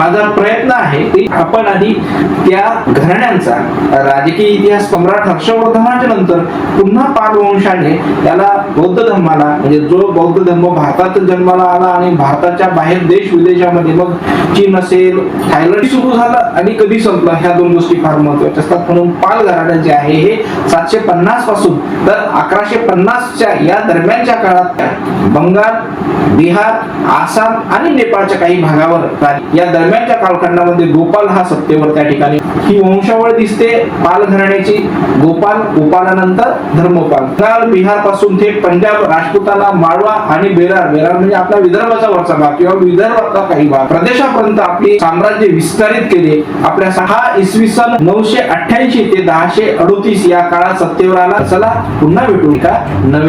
माझा प्रयत्न आहे की आपण आधी त्या घराण्यांचा राजकीय इतिहास सम्राट हर्षवर्धनाच्या नंतर पुन्हा पालवंशाने त्याला बौद्ध धर्माला म्हणजे जो बौद्ध धर्म भारतात जन्माला आला आणि भारताच्या बाहेर देश विदेशामध्ये मग चीन असेल थायलंड सुरू झाला आणि कधी संपलं ह्या दोन गोष्टी फार महत्त्वाच्या असतात. म्हणून पाल घराणं जे आहे हे सातशे पन्नासपासून तर अकराशे पन्नासच्या या दरम्यानच्या काळात बंगाल बिहार आसाम आणि नेपाळच्या काही भागावर या या दरम्यानच्या कालखंडामध्ये गोपाल हा सत्तेवर त्या ठिकाणी ही वंशावळ दिसते. पाल घराण्याची गोपाल उपालानंतर धर्मपाल. बंगाल बिहारपासून थेट पंजाब राजपुताना माळवा आणि बेरार बेरार म्हणजे आपला विदर्भाचा वरचा भाग किंवा विदर्भाचा काही भाग. प्रदेशापर्यंत आपली साम्राज्य विस्तारित केले. आपल्या सहा इसवी सन नऊशे अठ्ठ्याऐंशी ते दहाशे अडोतीस या काळात सत्तेवर आला. चला पुन्हा भेटू का नव्या